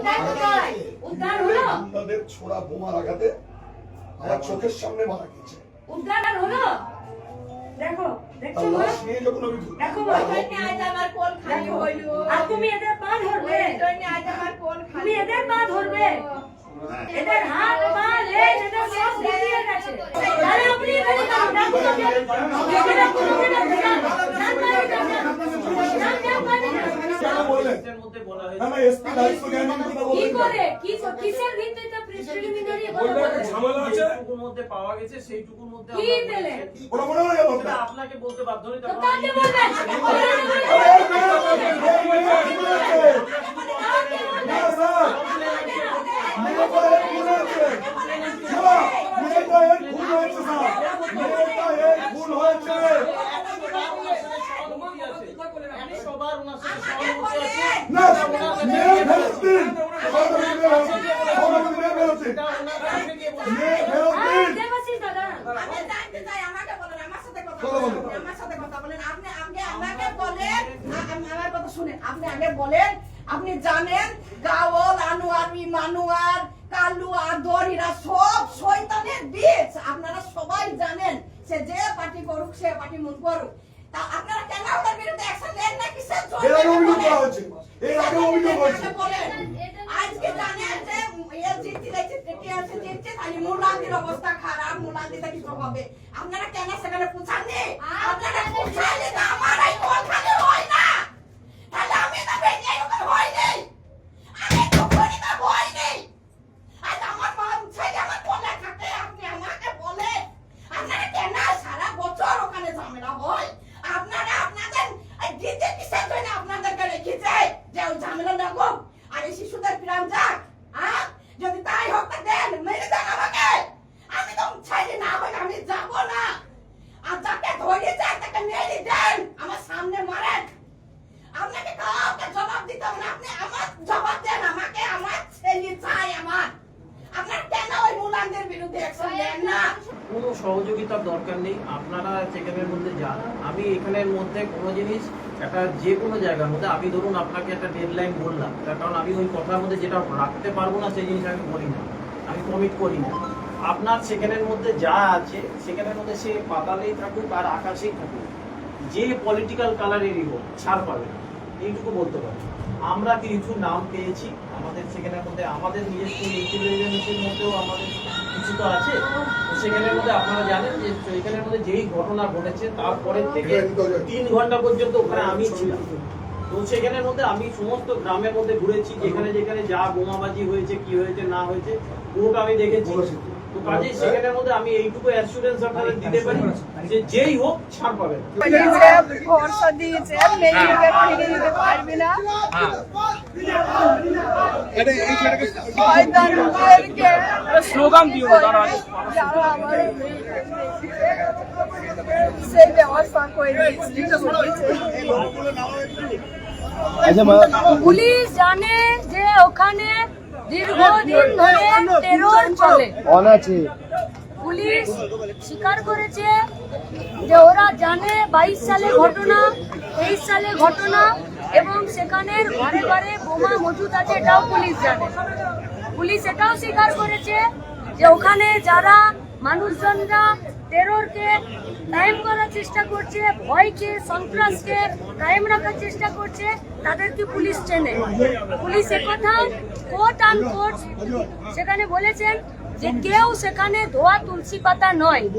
উদ্ধার হলো? গুন্ডাদের ছোড়া বোমার আঘাতে আমার চোখের সামনে মারা গেছে উদ্ধার হলো দেখো দেখছ মা? লাশ নিয়ে যখন আমি ঘুরি, দেখো মা, দেখো। আর তুমি এদের পা ধরবে তুমি এদের পা ধরবে এদের হাত পা লেজ এদের সব বেরিয়ে গেছে তাহলে আপনি এখানে কেন? ডাকো তো এখানে কোনো দিন আছে না? ডাক মারি না, ডাক। ডাক ডাক মারি না। কেন বললেন? এর মধ্যে বলা না, না, হয়েছে SP দায়িত্ব জ্ঞান নিয়ে কথা কি বললেন কেন? কিসের ভিত্তিতে প্রিলিমিনারি ওইটা একটা ঝামেলা আছে? যেটুকুর মধ্যে পাওয়া গেছে সেইটুকুর মধ্যে কি? বলেছি। ওটা মনে হয় গেল আপনাকে বলতে বাধ্য নই তো তাকে বলবেন এই মেয়ে, এই মেয়ে খুন হয়েছে। না, স্যার, মেয়েটা এর খুন হয়েছে। স্যার, মেয়েটা এর খুন হয়েছে, স্যার। মেয়েটা এর খুন হয়েছে। সহানুভূতি আছে। সবার ওনার সাথে সহানুভূতি আছে। না, মেয়ে ফেরত দিন। সরকারি মেয়ে ফেরত দিন। সরকারি মেয়ে ফেরত দিন। এটা ওনার কাছে গিয়ে বলুন। মেয়ে ফেরত হ্যাঁ দিন। দেবাশিস দাদা আমি জানতে চাই আমাকে বলেন আমার সাথে কথা চলো বলো। বলেন আমার সাথে কথা বলেন আপনি আগে আমাকে বলেন আ- আম- আমার কথা শুনেন আপনি আগে বলেন আপনি জানেন গাওল আনোয়ার ইমানুয়ার কালু আদর এরা সব শয়তানের বীজ। আপনারা সবাই জানেন সে যে পার্টি করুক সে পার্টি মুখ করুক। তা আপনারা কেন ওদের বিরুদ্ধে অ্যাকশন নেন না? কিসের জন্য এর আগে অভিযোগ করা। এর আগে অভিযোগ হয়েছে। আজকে জানেন যে এর জিততে যাচ্ছে টিআরসি জিতছে তাহলে মুলান্দির অবস্থা খারাপ মুলান্দিতে কিছু হবে? আপনারা কেন সেখানে পৌঁছাননি আপনারা পৌঁছালে তো আমার এই কোনখানে হয় না তাহলে আমি তো বেরিয়ে ওখানে হয়নি আমি তো গরিবা হয়নি আজ আমার মা ছেলে আমার কোলে থাকে আপনি আমাকে বলে আপনারা কেন সারা বছর ওখানে ঝামেলা হয় আপনারা আপনাদের এই দিতে কিসের জন্য আপনাদেরকে রেখেছে যে ওই ঝামেলা না হোক আর এই শিশুদের প্রাণ যাক হ্যাঁ যদি তাই হোক তা দেন মেরে দেন আমাকে আমি তো ছেলে না হই আমি যাব না আর যাকে ধরেছে তাকে মেরে দেন আমার সামনে মারেন আপনাকে কাউকে জবাব দিতে হবে না আপনি আমার জবাব দেন আমাকে আমার ছেলে চাই আমার আপনার কেন ওই মুলানদের বিরুদ্ধে অ্যাকশন নেন না কোনো সহযোগিতার দরকার নেই। আপনারা সেখানের মধ্যে যান। আমি এখানের মধ্যে কোনো জিনিস, একটা যে কোনো জায়গার মধ্যে, আমি ধরুন আপনাকে একটা ডেডলাইন বললাম। তার কারণ আমি ওই কথার মধ্যে যেটা রাখতে পারব না, সেই জিনিস আমি বলি না। আমি কমিট করি না। আপনার সেখানের মধ্যে যা আছে, সেখানের মধ্যে সে পাতালেই থাকুক আর আকাশেই থাকুক। যে পলিটিক্যাল কালারেরই হোক, ছাড় পাবে না। এইটুকু বলতে পারি। আমরা কিছু নাম পেয়েছি, আমাদের সেখানের মধ্যে আমাদের নিজস্ব ইন্টেলিজেন্সের মধ্যেও আমাদের কিছু তো আছে। তো সেখানের মধ্যে আপনারা জানেন যে সেখানের মধ্যে যেই ঘটনা ঘটেছে, তারপরে থেকে তিন ঘণ্টা পর্যন্ত ওখানে আমি ছিলাম। তো সেখানের মধ্যে আমি সমস্ত গ্রামের মধ্যে ঘুরেছি, যেখানে যেখানে যা বোমাবাজি হয়েছে, কি হয়েছে, না হয়েছে, পুরোটা আমি দেখেছি। কাজেই সেখানের মধ্যে আমি এইটুকু অ্যাসুরেন্স আপনাদের দিতে পারি যে যেই হোক ছাড় পাবেন। ভরসা দিয়েছে মেয়েকে ফিরে দিতে পারবি না স্লোগান দিও দাঁড়া সেই ব্যবস্থা করে দিয়েছে পুলিশ জানে যে ওখানে দীর্ঘদিন ধরে টেরর চলে। পুলিশ স্বীকার করেছে যে ওরা জানে বাইশ সালে ঘটনা তেইশ সালে ঘটনা এবং সেখানের ঘরে ঘরে বোমা মজুদ আছে এটাও পুলিশ জানে। পুলিশ এটাও স্বীকার করেছে যে ওখানে যারা মানুষজনরা টেররকে কায়েম করার চেষ্টা করছে, ভয়কে, সন্ত্রাসকে কায়েম রাখার চেষ্টা করছে, তাদেরকে পুলিশ চেনে। পুলিশ একথা কোর্ট আন কোর্ট সেখানে বলেছেন যে কেউ সেখানে ধোয়া তুলসী পাতা নয়।